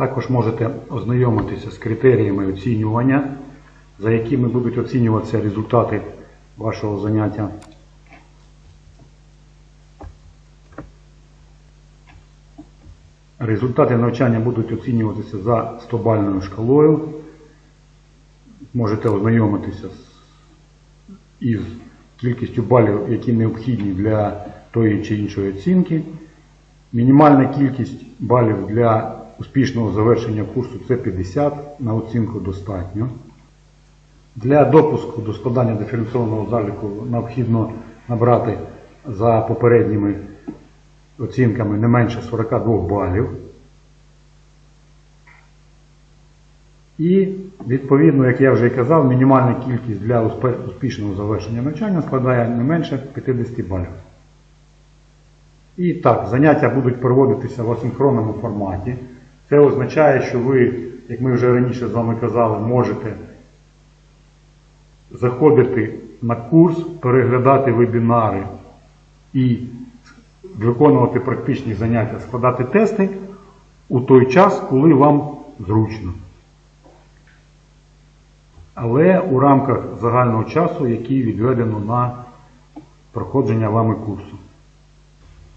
Також можете ознайомитися з критеріями оцінювання, за якими будуть оцінюватися результати вашого заняття. Результати навчання будуть оцінюватися за 100-бальною шкалою. Можете ознайомитися із кількістю балів, які необхідні для тої чи іншої оцінки. Мінімальна кількість балів для успішного завершення курсу це 50, на оцінку достатньо. Для допуску до складання диференційованого заліку необхідно набрати за попередніми оцінками не менше 42 балів. І відповідно, як я вже і казав, мінімальна кількість для успішного завершення навчання складає не менше 50 балів. І так, заняття будуть проводитися в асинхронному форматі. Це означає, що ви, як ми вже раніше з вами казали, можете заходити на курс, переглядати вебінари і виконувати практичні заняття, складати тести у той час, коли вам зручно. Але у рамках загального часу, який відведено на проходження вами курсу.